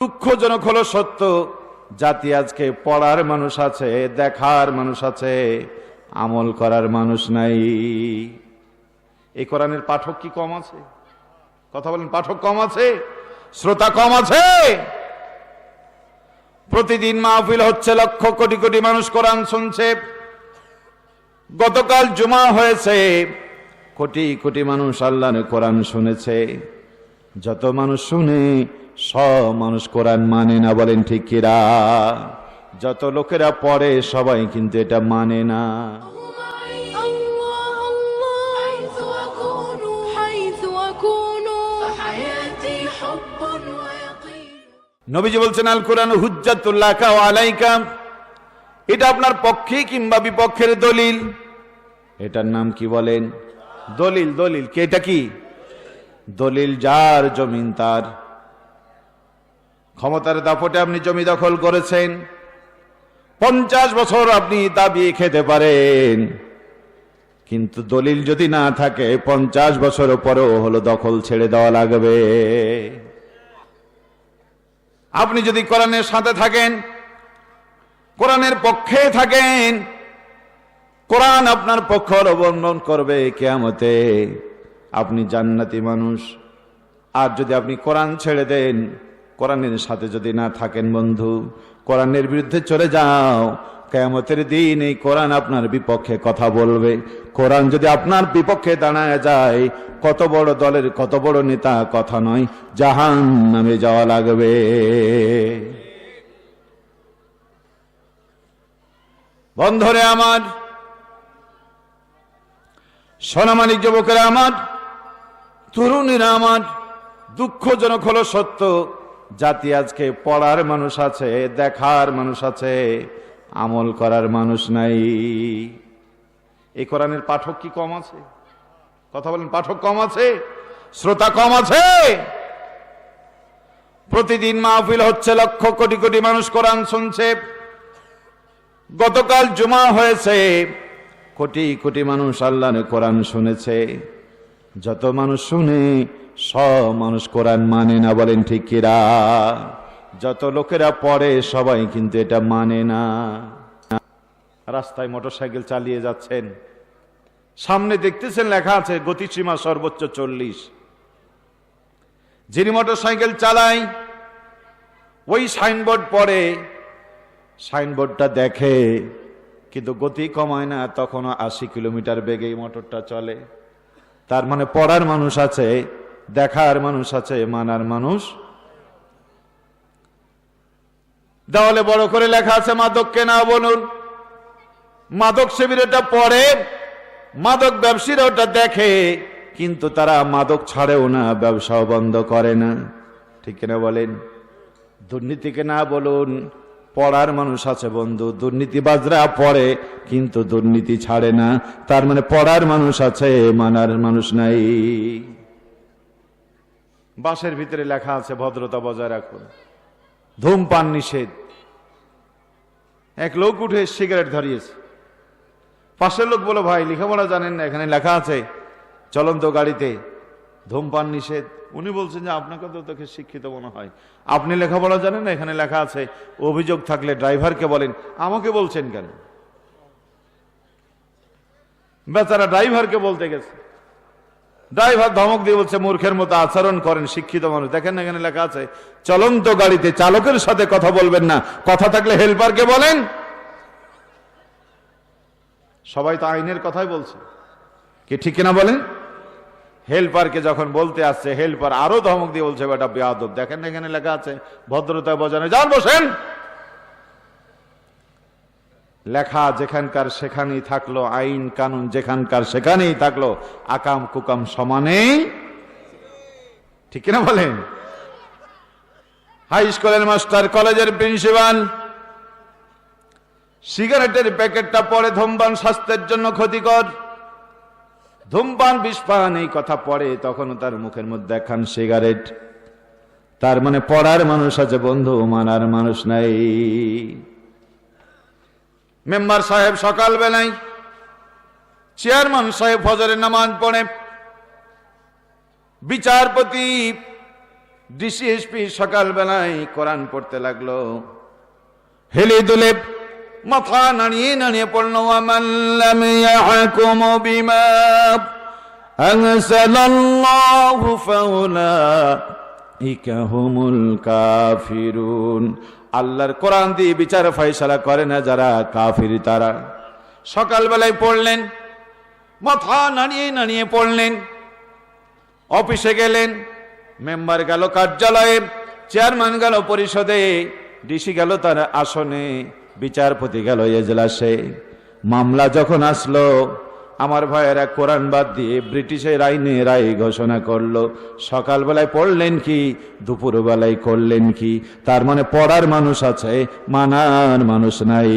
দুঃখজনক হলো সত্য, জাতি আজকে পড়ার মানুষ আছে, দেখার মানুষ আছে, আমল করার মানুষ নাই। এই কোরআনের পাঠক কি কম আছে? কথা বলেন, পাঠক কম আছে? শ্রোতা কম আছে? প্রতিদিন মাহফিল হচ্ছে, লক্ষ কোটি কোটি মানুষ কোরআন শুনছে। গতকাল জুমা হয়েছে, কোটি কোটি মানুষ আল্লাহর কোরআন শুনেছে। যত মানুষ শুনে সব মানুষ কোরআন মানে না বলেন ঠিক কিরা যত লোকেরা পড়ে সবাই কিন্তু এটা মানে না। নবীজি বলছেন আল কোরআন হুজ্জাতুল্লাহ আলাইকা। এটা আপনার পক্ষে কিংবা বিপক্ষের দলিল? এটার নাম কি বলেন? দলিল দলিল। কে এটা কি? দলিল যার, জমিন তার। ক্ষমতার দাপটে আপনি জমি দখল করেছেন। পঞ্চাশ বছর আপনি দাবিয়ে খেতে পারেন। কিন্তু দলিল যদি না থাকে, পঞ্চাশ বছর পরেও হলো দখল ছেড়ে দেওয়া লাগবে। আপনি যদি কোরআনের সাথে থাকেন, কোরআনের পক্ষে থাকেন, কোরআন আপনার পক্ষ অবলম্বন করবে কেয়ামতে। আপনি জান্নাতি মানুষ। আর যদি আপনি কোরআন ছেড়ে দেন কোরআনের সাথে যদি না থাকেন বন্ধু, কোরআনের বিরুদ্ধে চলে যাও। কেয়ামতের দিন এই কোরআন আপনার বিপক্ষে কথা বলবে। কোরআন যদি আপনার বিপক্ষে দাঁড়ায় যায়, কত বড় দলের, কত বড় নেতা কথা নয় জাহান নামে যাওয়া লাগবে। বন্ধরে আমার, সোনামানিক যুবকেরা আমার, তরুণীরা আমার, দুঃখজনক হলো সত্য। জাতি আজকে পড়ার মানুষ আছে, দেখার মানুষ আছে, আমল করার মানুষ নাই। এই কোরআনের পাঠক কি কম আছে? কথা বলেন, পাঠক কম আছে? শ্রোতা কম আছে? প্রতিদিন মাহফিল হচ্ছে, লক্ষ কোটি কোটি মানুষ কোরআন শুনছে। গতকাল জুমা হয়েছে, কোটি কোটি মানুষ আল্লাহ কোরআন শুনেছে। যত মানুষ শুনে সব মানুষ কোরআন মানে না বলেন ঠিক কিরা যত লোকেরা পড়ে সবাই কিন্তু এটা মানে না। রাস্তায় মোটরসাইকেল চালিয়ে যাচ্ছেন। সামনে দেখতেছেন লেখা আছে, গতিসীমা সর্বোচ্চ চল্লিশ। যিনি মোটরসাইকেল চালায়, ওই সাইনবোর্ড পড়ে। সাইনবোর্ডটা দেখে, কিন্তু গতি কমায় না, তখনও আশি কিলোমিটার বেগেই মোটরটা চলে। তার মানে পড়ার মানুষ আছে দেখার মানুষ আছে, মানার মানুষ। দেওয়ালে বড় করে লেখা আছে মাদককে না বলুন। মাদক সেবীর ওটা পড়ে, মাদক ব্যবসায়ীরা ওটা দেখে, কিন্তু তারা মাদক ছাড়েও না, ব্যবসাও বন্ধ করে না। ঠিক কিনা বলেন? দুর্নীতিকে না বলুন, পড়ার মানুষ আছে বন্ধু, দুর্নীতিবাজরা পড়ে, কিন্তু দুর্নীতি ছাড়ে না। তার মানে পড়ার মানুষ আছে, মানার মানুষ নাই। বাসের ভিতরে লেখা আছে, ভদ্রতা বজায় রাখুন। ধূমপান নিষেধ। এক লোক উঠে সিগারেট ধরিয়েছে। পাশের লোক বলো ভাই, লেখাপড়া জানেন না, এখানে লেখা আছে, চলন্ত গাড়িতে ধূমপান নিষেধ। উনি বলছেন যে, আপনাকে তো তোকে শিক্ষিত মনে হয়। আপনি লেখাপড়া জানেন না, এখানে লেখা আছে, অভিযোগ থাকলে ড্রাইভারকে বলেন, আমাকে বলছেন কেন? বেচারা ড্রাইভারকে বলতে গেছে ড্রাইভার ধমক দিয়ে বলছে, মূর্খের মতো আচরণ করেন শিক্ষিত মানুষ। দেখেন না এখানে লেখা আছে, চলন্ত গাড়িতে চালকের সাথে কথা বলবেন না। কথা থাকলে হেল্পারকে বলেন। সবাই তো আইনের কথাই বলছে। কি ঠিক কিনা বলেন? হেল্পারকে যখন বলতে আসছে, হেল্পার আরও ধমক দিয়ে বলছে, বেটা বেয়াদব। দেখেন না এখানে লেখা আছে ভদ্রতা বজানে যান, বসেন। লেখা যেখানকার সেখানেই থাকল, আইন কানুন যেখানকার সেখানেই থাকল, আকাম কুকাম সমানেই ঠিক কিনা বলেন? হাই স্কুলের মাস্টার, কলেজের প্রিন্সিপাল, সিগারেটের প্যাকেটটা পরে ধূমপান স্বাস্থ্যের জন্য ক্ষতিকর। ধূমপান, বিষপান, এই কথা পড়ে তখন তার মুখের মধ্যে খান সিগারেট। তার মানে পড়ার মানুষ আছে বন্ধু, মানার মানুষ নাই। মেম্বার সাহেব সকাল বেলায় চেয়ারম্যান সাহেব ফজরের নামাজ পড়ে। বিচারপতি, ডিসিএসপি সকালবেলায় কোরআন পড়তে লাগল। হেলে দুলে মাথা নাড়িয়ে নাড়িয়ে পড়ল আমাল্লাম ইয়াহকুম হুমুল কাফিরুন। আল্লাহর কোরআন দিয়ে বিচার ফয়সালা করে না যারা কাফির তারা। সকালবেলায় পড়লেন, মাথা নাড়িয়ে নাড়িয়ে পড়লেন, অফিসে গেলেন, মেম্বার গেল কার্যালয়ে, চেয়ারম্যান গেল পরিষদে, ডিসি গেল তার আসনে, বিচারপতি গেল এজলাসে। মামলা যখন আসলো আমার ভাইয়েরা কোরআন বাদ দিয়ে ব্রিটিশের আইনে রায় ঘোষণা করলো সকালবেলায় পড়লেন কি দুপুরবেলায় করলেন কি তার মানে পড়ার মানুষ আছে মানার মানুষ নাই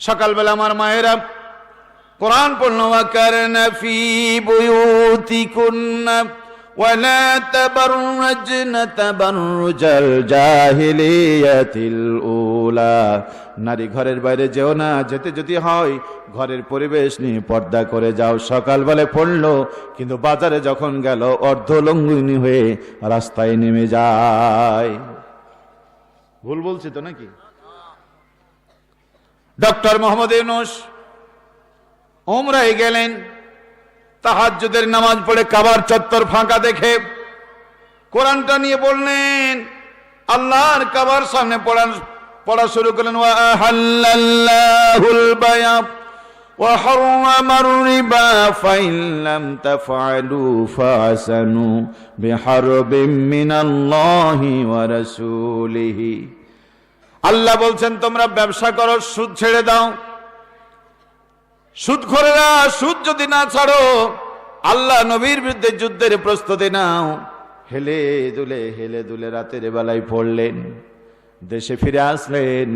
সকালবেলা আমার মায়েরা কোরআন পড়লো وَكَرْنَ فِي بُيُوتِكُنَّ وَلَا تَبَرَّجْنَ تَبَرُّجَ الْجَاهِلِيَّةِ الْأُولَى নারী ঘরের বাইরে যেও না, যেতে যদি হয়, ঘরের পরিবেশ নিয়ে পর্দা করে যাও। সকালবেলায় পড়ল, কিন্তু বাজারে যখন গেল অর্ধলঙ্ঘিনী হয়ে রাস্তায় নেমে যায়। ভুল বলছি তো নাকি? ডক্টর মোহাম্মদ ইউনুস ওমরায় গেলেন, তাহাজ্জুদের নামাজ পড়ে কাবার চত্বর ফাঁকা দেখে কোরআনটা নিয়ে বললেন, আল্লাহর কাবার সামনে পড়া পড়া শুরু করলেন আল্লাহ বলছেন, তোমরা ব্যবসা করো, সুদ ছেড়ে দাও। সুদ খোরেরা সুদ যদি না ছাড়ো, আল্লাহ নবীর বিরুদ্ধে যুদ্ধের প্রস্তুতি নাও। হেলে দুলে হেলে দুলে রাতের বেলায় পড়লেন। দেশে ফিরে আসলেন।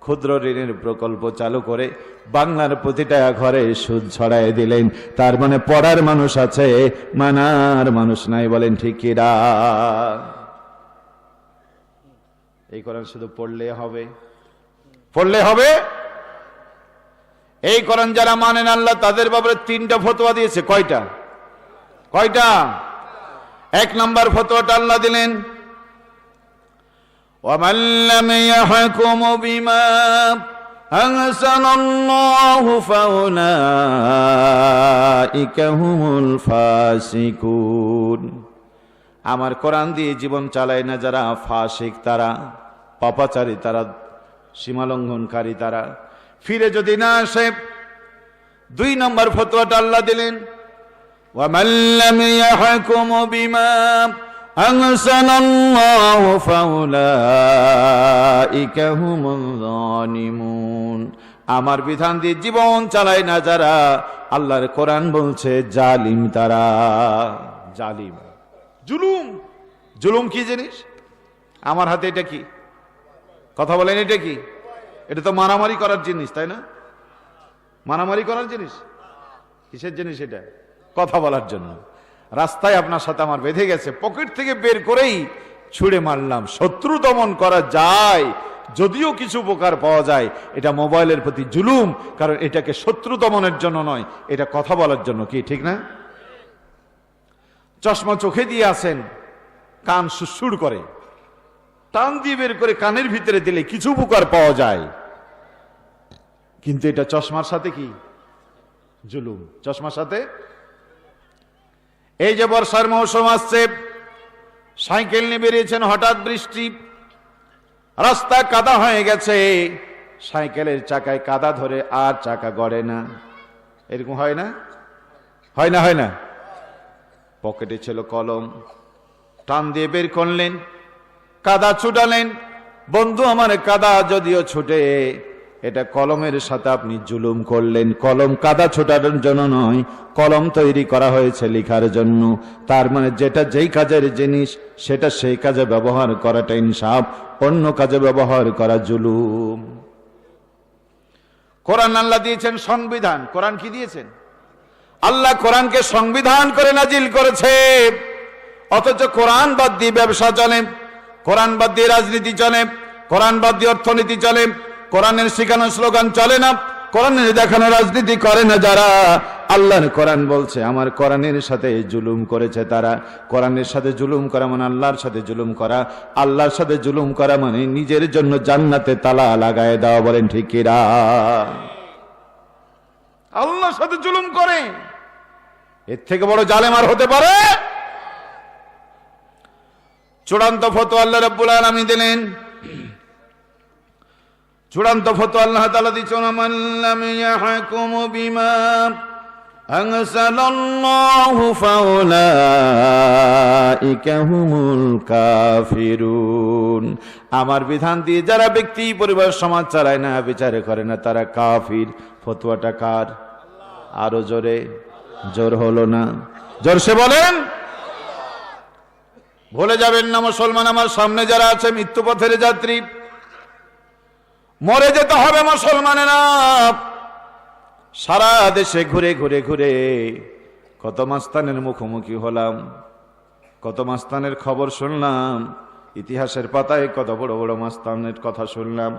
ক্ষুদ্র ঋণের প্রকল্প চালু করে বাংলার প্রতিটা ঘরে সুদ ছড়াই দিলেন। তার মানে পড়ার মানুষ আছে, মানার মানুষ নাই বলেন ঠিকিরা এই কোরআন শুধু পড়লে হবে। পড়লে হবে? এই কোরআন যারা মানেন আল্লাহ, তাদের ব্যাপারে তিনটা ফতোয়া দিয়েছে। কয়টা? কয়টা? এক নম্বর ফতোয়াটা আল্লাহ দিলেন ومن لم يحكم بما أنزل الله فأولئك هم الفاسقون আমার কোরআন দিয়ে জীবন চালায় না যারা ফাসিক তারা পাপাচারী তারা সীমালঙ্ঘনকারী তারা ফিরে যদি না আসে দুই নম্বর ফতোয়াটা আল্লাহ দিলেন ومن لم يحكم بما أنزل الله فأولئك هم الظالمون আমার বিধান দিয়ে জীবন চালায় না যারা আল্লাহর কোরআন বলছে জালিম তারা জালিম জুলুম জুলুম কি জিনিস আমার হাতে এটা কি কথা বলেন এটা কি এটা তো মারামারি করার জিনিস তাই না মারামারি করার জিনিস কিসের জিনিস এটা কথা বলার জন্য রাস্তায় আপনার সাথে আমার বেঁধে গেছে, পকেট থেকে বের করেই ছুঁড়ে মারলাম। শত্রু দমন করা যায়, যদিও কিছু উপকার পাওয়া যায়। এটা মোবাইলের প্রতি জুলুম, কারণ এটাকে শত্রু দমনের জন্য নয়, এটা কথা বলার জন্য কি, ঠিক না? চশমা চোখে দিয়ে আসেন, কান সুসুর করে। টান দিয়ে বের করে কানের ভিতরে দিলে কিছু উপকার পাওয়া যায়। কিন্তু এটা চশমার সাথে কি? জুলুম। চশমার সাথে এই যে বর্ষার মৌসুম আসছে, সাইকেল নিয়ে বেরিয়েছেন, হঠাৎ বৃষ্টি, রাস্তা কাদা হয়ে গেছে, সাইকেলের চাকায় কাদা ধরে আর চাকা গড়ে না। এরকম হয় না? হয় না হয় না। পকেটে ছিল কলম, টান দিয়ে বের করলেন, কাদা ছুটালেন, বন্ধু আমার কাদা যদিও ছুটে এটা কলমের সাথে আপনি জুলুম করলেন। কলম কাদা ছোটানোর জন্য নয়, কলম তৈরি করা হয়েছে লেখার জন্য। তার মানে যেটা যেই কাজের জিনিস, সেটা সেই কাজে ব্যবহার করাটা ইনসাফ, অন্য কাজে ব্যবহার করা জুলুম। কোরআন আল্লাহ দিয়েছেন সংবিধান। কোরআন কি দিয়েছেন? আল্লাহ কোরআনকে সংবিধান করে নাজিল করেছে। অথচ কোরআন বাদ দিয়ে ব্যবসা চলে, কোরআন বাদ দিয়ে রাজনীতি চলে, কোরআন বাদ দিয়ে অর্থনীতি চলে কোরআনের শেখানো স্লোগান চলে না, কোরআনের দেখানো রাজনীতি করে না যারা। আল্লাহর কোরআন বলছে, আমার কোরআনের সাথে জুলুম করেছে তারা। কোরআনের সাথে জুলুম করা মানে আল্লাহর সাথে জুলুম করা। আল্লাহর সাথে জুলুম করা মানে নিজের জন্য জান্নাতে তালা লাগায় দেওয়া বলেন ঠিক কিরা আল্লাহর সাথে জুলুম করে। এর থেকে বড় জালেম আর হতে পারে? চূড়ান্ত ফতো আল্লাহ রাব্বুল আলামিন দিলেন। চূড়ান্ত ফতো আল্লাহ তাআলা দিচ্ছেন মাল্লাম ইয়াহকুমু বিমা আনসালাল্লাহু ফাউলাইকা হুমুল কাফিরুন। আমার বিধান দিয়ে যারা ব্যক্তি, পরিবার, সমাজ চালায় না, বিচার করে না, তারা কাফির। ফতোয়াটা কার? আরও জোরে, জোর হলো না। জোর সে বলেন, ভুলে যাবেন না মুসলমান আমার সামনে যারা আছে মৃত্যু পথের যাত্রী। মরে যেতে হবে মুসলমানেরা। সারা দেশে ঘুরে ঘুরে ঘুরে কত মাস্তানের মুখোমুখি হলাম, কত মাস্তানের খবর শুনলাম, ইতিহাসের পাতায় কত বড় বড় মাস্তানের কথা শুনলাম,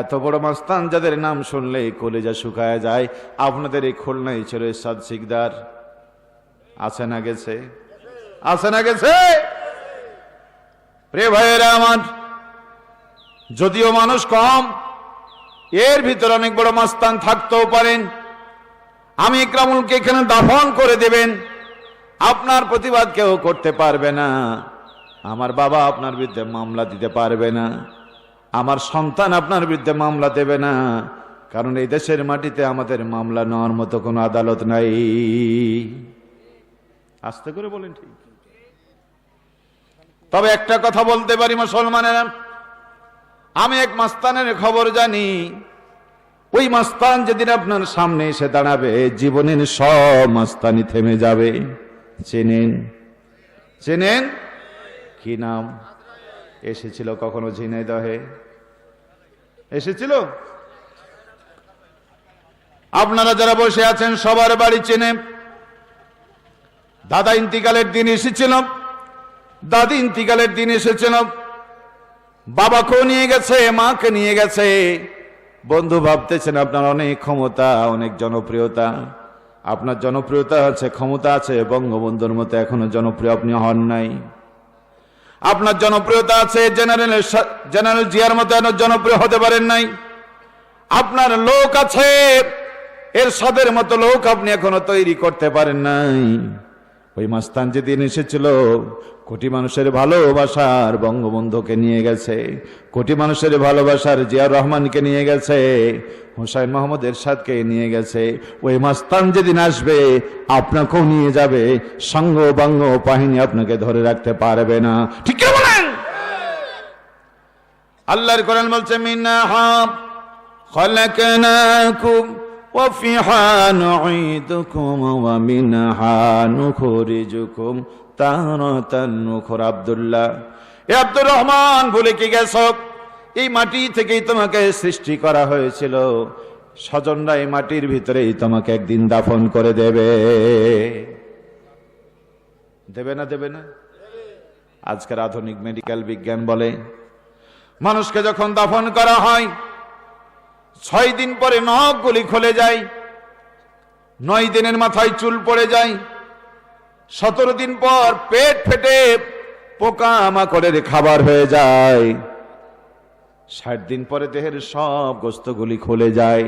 এত বড় মাস্তান যাদের নাম শুনলে কলেজা শুকায় যায়, আপনাদের এই খুলনাই ছিল সাদ সিকদার আছে না গেছে? আছে না গেছে? প্রিয় ভাইয়েরা আমার, যদিও মানুষ কম এর ভিতরে অনেক বড় মাস্তান থাকতেও পারেন। আমি ইকরামুলকে এখানে দাফন করে দেবেন। আপনার প্রতিবাদ কেউ করতে পারবে না। আমার বাবা আপনার বিরুদ্ধে মামলা দিতে পারবে না। আমার সন্তান আপনার বিরুদ্ধে মামলা দেবে না। কারণ এই দেশের মাটিতে আমাদের মামলা নেওয়ার মতো কোনো আদালত নাই। আস্তে করে বলেন ঠিক। তবে একটা কথা বলতে পারি মুসলমানেরা। আমি এক মাস্তানের খবর জানি। ওই মাস্তান যেদিন আপনার সামনে এসে দাঁড়াবে, জীবনের সব মাস্তানি থেমে যাবে। চেনেন? চেনেন? কি নাম? এসেছিল কখনো ঝিনাইদহে? এসেছিল? আপনারা যারা বসে আছেন, সবার বাড়ি চেনে। দাদা ইন্তিকালের দিন এসেছিল। দাদি ইন্তিকালের দিন এসেছিল। বাবাকেও নিয়ে গেছে, মাকে নিয়ে গেছে। বন্ধু ভাবতেছেন, আপনার অনেক ক্ষমতা, অনেক জনপ্রিয়তা। আপনার জনপ্রিয়তা আছে, ক্ষমতা আছে, বঙ্গবন্ধুর মতো এখনও জনপ্রিয় আপনি হন নাই। আপনার জনপ্রিয়তা আছে জেনারেল জেনারেল জিয়ার মতো এখনও জনপ্রিয় হতে পারেন নাই। আপনার লোক আছে এর সাদের মতো লোক আপনি এখনও তৈরি করতে পারেন নাই। ওই মাস্তান যেদিন এসেছিল কোটি মানুষের ভালোবাসার বঙ্গবন্ধুকে নিয়ে গেছে কোটি মানুষের ভালোবাসার জিয়ার রহমানকে নিয়ে গেছে হুসাইন মোহাম্মদ এরশাদকে নিয়ে গেছে ওই মাস্তান যেদিন আসবে আপনাকেও নিয়ে যাবে সঙ্গ বাঙ্গ বাহিনী আপনাকে ধরে রাখতে পারবে না ঠিক কি বলেন আল্লাহর কোরআন বলছে মিনাহা خلقناكم وفيها نعيدكم ومنها نخرجكم তাহর আবদুল্লাহ। এ আব্দুর রহমান, ভুলে কি গেছ? এই মাটি থেকেই তোমাকে সৃষ্টি করা হয়েছিল। স্বজনরা এই মাটির ভিতরেই তোমাকে একদিন দাফন করে দেবে। দেবে না দেবে না? আজকের আধুনিক মেডিকেল বিজ্ঞান বলে, মানুষকে যখন দাফন করা হয়, ছয় দিন পরে নখগুলি খুলে যায়, নয় দিনের মাথায় চুল পড়ে যায় সতেরো দিন পর পেট ফেটে পোকা মাকড়ের খাবার হয়ে যায়। ষাট দিন পরে দেহের সব গোস্তগুলি খুলে যায়।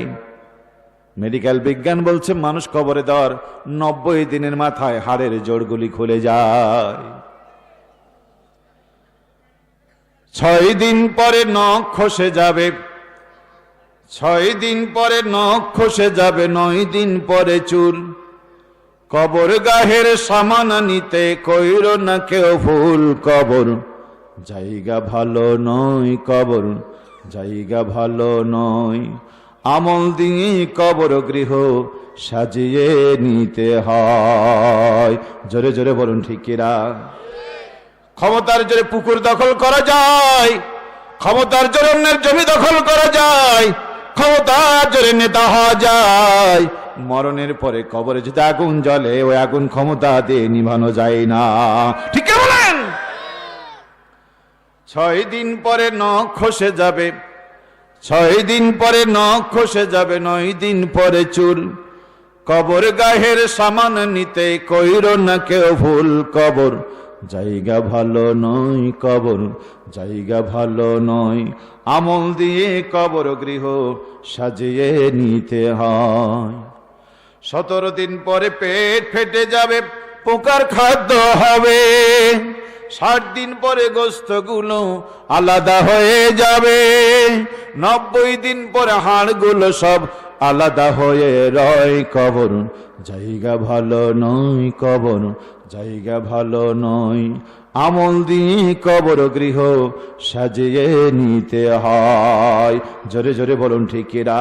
মেডিকেল বিজ্ঞান বলছে, মানুষ কবরে দেওয়ার নব্বই দিনের মাথায় হাড়ের জোড়গুলি খুলে যায়। ছয় দিন পরে নখ খসে যাবে। ছয় দিন পরে নখ খসে যাবে, নয় দিন পরে চুল। কবর গাহের সামান নিতে কইর না কেউ ভুল কবর। জায়গা ভালো নয় কবর, জায়গা ভালো নয়। আমল দিয়ে কবর গৃহ সাজিয়ে নিতে হয়। জোরে জোরে বলুন ঠিকিরা ক্ষমতার জোরে পুকুর দখল করা যায়, ক্ষমতার জোরে জমি দখল করা যায়, ক্ষমতার জোরে নেতা হওয়া যায়। মরণের পরে কবরে যদি আগুন জ্বলে, ওই আগুন ক্ষমতা দিয়ে নিভানো যায় না। ঠিক বলেন? ছয় দিন পরে নখ খসে যাবে, ছয় দিন পরে নখ খসে যাবে, নয় দিন পরে চুল। কবর গাহের সামান নিতে কইর না কেউ ভুল কবর। জায়গা ভালো নয় কবর, জায়গা ভালো নয়। আমল দিয়ে কবর গৃহ সাজিয়ে নিতে হয়। সতেরো দিন পরে পেট ফেটে যাবে, পোকার খাদ্য হবে। ষাট দিন পরে গোস্তগুলো আলাদা হয়ে যাবে। নব্বই দিন পরে হাড়গুলো সব আলাদা হয়ে রয় কবর জায়গা ভালো নয় কবর জায়গা ভালো নয়। আমল দিয়ে কবর গৃহ সাজিয়ে নিতে হয়। জোরে জোরে বলুন ঠিকিরা